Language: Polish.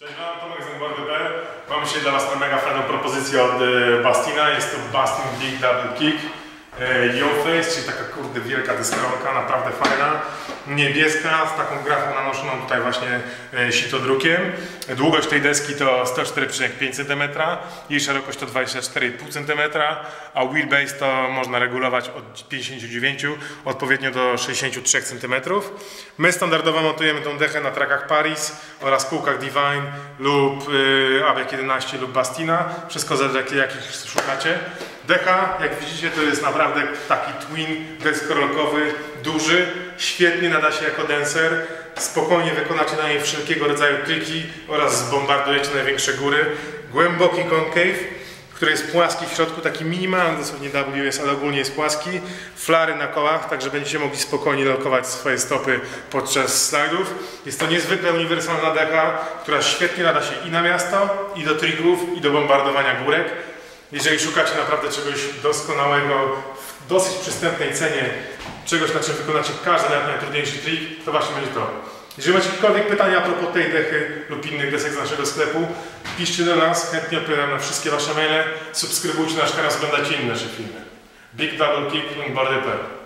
Cześć Wam, Tomek z Mamy dzisiaj dla Was mega fajną propozycję od e, Bastina. Jest to Bastin Big Double Kick. E, Yo Face, czyli taka kurde wielka deskorolka, naprawdę fajna. Niebieska, z taką grafą nanoszoną tutaj właśnie e, sitodrukiem. Długość tej deski to 104,5 cm, jej szerokość to 24,5 cm, a wheelbase to można regulować od 59 odpowiednio do 63 cm. My standardowo montujemy tą dechę na trakach Paris oraz kółkach Divine lub y, ABEK 11 lub Bastina. Wszystko zależy jakich szukacie. Decha, jak widzicie, to jest naprawdę taki twin deskorolkowy, duży, świetnie nada się jako dancer. Spokojnie wykonacie na niej wszelkiego rodzaju triki oraz zbombardujecie największe góry. Głęboki concave, który jest płaski w środku, taki minimalny dosłownie WS, ale ogólnie jest płaski. Flary na kołach, także będziecie mogli spokojnie lokować swoje stopy podczas slajdów. Jest to niezwykle uniwersalna decha, która świetnie nada się i na miasto, i do trików, i do bombardowania górek. Jeżeli szukacie naprawdę czegoś doskonałego, w dosyć przystępnej cenie, czegoś na czym wykonacie każdy nawet najtrudniejszy trik, to właśnie będzie to. Jeżeli macie jakiekolwiek pytania a propos tej dechy lub innych desek z naszego sklepu, piszcie do nas, chętnie odpowiadam na wszystkie Wasze maile, subskrybujcie nasz kanał, oglądajcie inne nasze filmy. Big Double Kick, Longboardy.pl